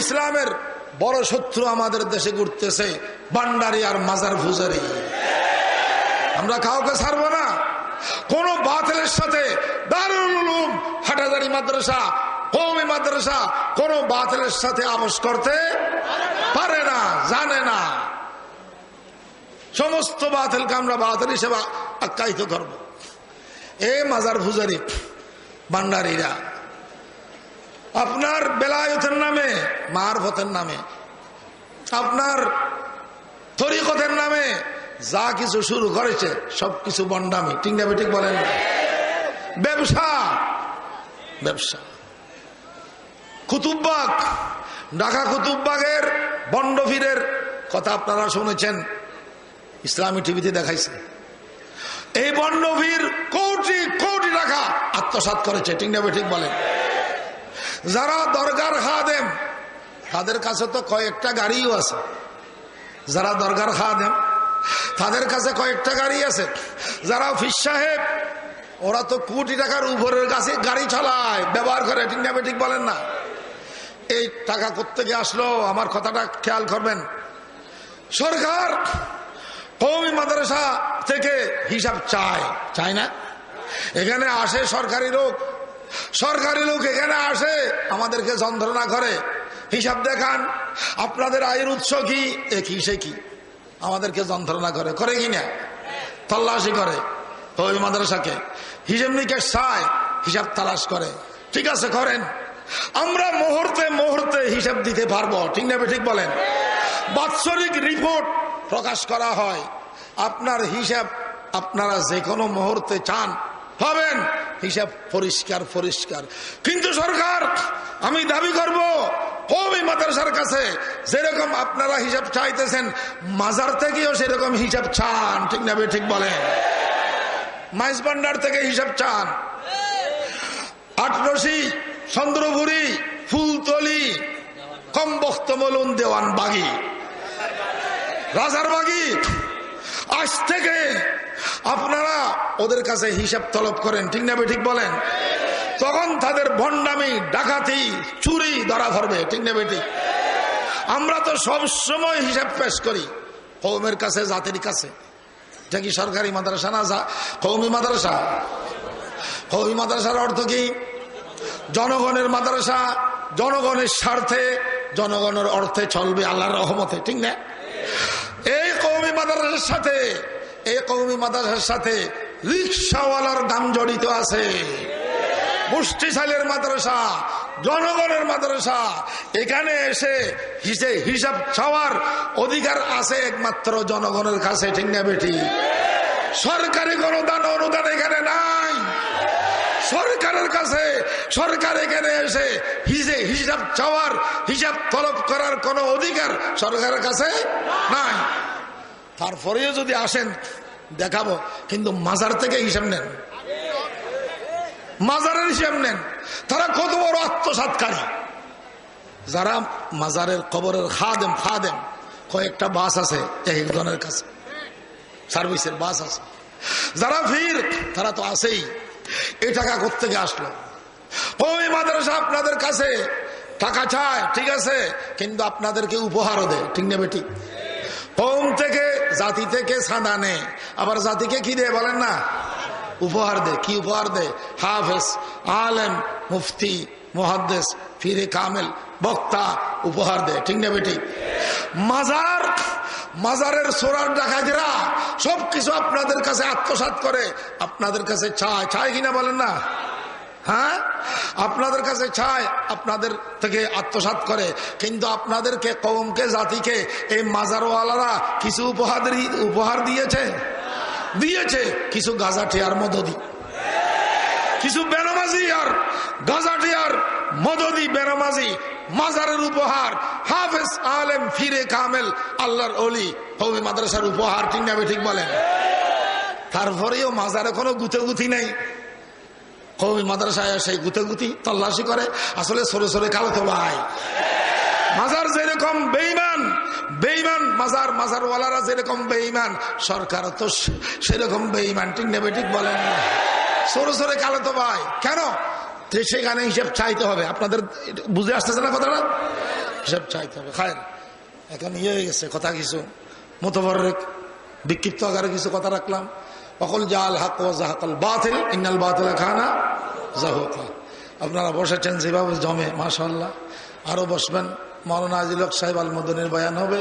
ইসলামের বড় শত্রু আমাদের দেশে ঘুরতেছে, বান্ডারি আর মাজার ফুজারি আমরা কাউকে ছাড়বো না। কোন বাতিলের সাথে হাটাজারি মাদ্রাসা কৌমি মাদ্রাসা কোন বাতিলের সাথে আপোষ করতে পারে না, জানে না। সমস্ত বাতিলকে আমরা বাতিল হিসেবে আখ্যায়িত করব। এ মাজার ফুজারি বান্ডারিরা। আপনার বেলায়তের নামে মারফতের নামে, আপনার তরিকতের নামে যা কিছু শুরু করেছে সবকিছু বন্ডামি। ঠিক না ঠিক বলেন? ব্যবসা। ব্যবসা। কুতুববাগ। ঢাকা কুতুববাগের বন্ডফিরের কথা আপনারা শুনেছেন, ইসলামী টিভিতে দেখাইছে। এই বন্ডভীর কোটি কোটি টাকা আত্মসাত করেছে, ঠিক না ঠিক বলেন? যারা দরগার খাদেম তাদের কাছে তো কয়েকটা গাড়িও আছে। যারা দরকার দরগার খাদেম, তাদের কাছে কয়েকটা গাড়ি আছে। যারা অফিস সাহেব, ওরা তো কোটি টাকার উপরের কাছে গাড়ি চালায়। ব্যবহার করে, ঠিক না ঠিক বলেন না। এই টাকা করতে গিয়ে আসলো? আমার কথাটা খেয়াল করবেন। সরকার কৌমি মাদ্রাসা থেকে হিসাব চায়। চায় না? এখানে আসে সরকারি লোক। সরকারি লোক এখানে আসে, আমাদেরকে যন্ত্রণা করে। হিসাব দেখান, আপনাদের আয়ের উৎস কি? এ কি, সে কি? আমাদেরকে যন্ত্রণা করে। করে কি না? তল্লাশি করে। ওই মাদ্রাসাকে। হিসেব নিকেশ চায়, হিসাব তালাশ করে। ঠিক আছে, করেন। আমরা মুহূর্তে মুহূর্তে হিসাব দিতে পারব। ঠিক না, ঠিক বলেন? বাৎসরিক রিপোর্ট প্রকাশ করা হয়। আপনার হিসাব আপনারা যে কোনো মুহূর্তে চান। পাবেন। হিসাব পরিষ্কার পরিষ্কার। কিন্তু সরকার, আমি দাবি করব কবি মাদ্রাসার কাছে যেরকম আপনারা হিসাব চাইতেছেন, মাজার থেকেও সেরকম হিসাব চান। ঠিক না ঠিক বলেন মাইস ভান্ডার থেকে হিসাব চান। আটরসি চন্দ্রপুরি, ফুলতলি কম বক্তমলুন দেওয়ান বাগি। রাজার বাগি আজ থেকে আপনারা ওদের কাছে হিসাব তলব করেন। ঠিক না ঠিক বলেন? তখন তাদের ভণ্ডামি, ডাকাতি, চুরি ধরা ধরবে, ঠিক না ঠিক আমরা তো সব সময় হিসাব পেশ করি, কৌমের কাছে, জাতির কাছে। এটা কি সরকারি মাদ্রাসা না কৌমি মাদ্রাসা? কৌমি মাদ্রাসার অর্থ কি? জনগণের মাদ্রাসা, জনগণের স্বার্থে, জনগণের অর্থে চলবে আল্লাহর রহমতে, ঠিক না? এই কৌমি মাদ্রাসার সাথে, এই কৌমি মাদ্রাসার সাথে রিক্সাওয়ালার দাম জড়িত আছে। মুষ্টিশালের মাদ্রাসা, জনগণের মাদ্রাসা, এখানে এসে হিসে হিসাব ছাওয়ার অধিকার আছে একমাত্র জনগণের কাছে, ঠিক বেটি সরকারি কোন দান অনুদান এখানে নাই। সরকারের কাছে, সরকার এখানে এসে হিসে হিসাব চাওয়ার হিসাব তলব করার কোন অধিকার সরকারের কাছে নাই। তারপরেও যদি আসেন, দেখাবো, কিন্তু মাজার থেকে হিসাব নেন। মাজারের হিসেব নেন। তারা কত বড় আত্মসাতকারী যারা মাজারের কবরের খাদেম খাদেম, কয়েকটা বাস আছে একজনের কাছে। সার্ভিসের বাস আছে। যারা ভিড়, তারা তো আছেই। এই টাকা থেকে আসলো? ওই মাদ্রাসা আপনাদের কাছে টাকা চায়, ঠিক আছে, কিন্তু আপনাদেরকে উপহারও দেয়, ঠিক নেবে ঠিক হোম থেকে, জাতি থেকে সাদা নেয়। আবার জাতিকে কি দেয় বলেন না? উপহার দে কি উপহার দে হাফেজ আলেম মুফতি মুহাদ্দেস ফিরে কামেল বক্তা উপহার দে ঠিক না বেটি মাজার মাজারের সোরার ডাকাতিরা সবকিছু আপনাদের কাছে আত্মসাত করে, আপনাদের কাছে চায়। চায় কিনা বলেন না? হ্যাঁ? আপনাদের কাছে চায়, আপনাদের থেকে আত্মসাত করে। কিন্তু আপনাদেরকে কমকে জাতিকে এই মাজারওয়ালারা কিছু উপহার উপহার দিয়েছে? দিয়েছে কিছু গাজাটি আর মদদি। কিছু বেনামাজি আর গাজাটি আর মদদি বেনামাজি, মাজারের উপহার, হাফেজ আলেম ফিরে কামেল, আল্লাহর অলি হবি মাদ্রাসার উপহার, ঠিক না ঠিক বলেন? তারপরেও মাজারে কোনো গুতি নেই। কবি মাদ্রাসায় সেই গুতি তল্লাশি করে, আসলে সরে সরে কালো তো ভাই। মাজার যেরকম বেইমান বেইমান মাজার, মাজারওয়ালারা যেরকম বেইমান সরকার তো সেরকম বেইমান ঠিক নেবে ঠিক বলেন সরে সরে কালো তো ভাই। কেন? সেখানে হিসেব চাইতে হবে। আপনাদের বুঝে আসতেছে না কথাটা? হিসেব চাইতে হবে। খায় এখন ইয়ে হয়ে গেছে কথা কিছু। মোতবর বিক্ষিপ্ত আকারে কিছু কথা রাখলাম। অকল জাল হাক জাহাকাল বাতিল, ইন্নাল বাতিল খানা জাহুকা। আপনারা বসেছেন যেভাবে জমে মাশাল্লাহ আরও বসবেন। মৌলানা আজিলক সাহেব আল মদনের বয়ান হবে।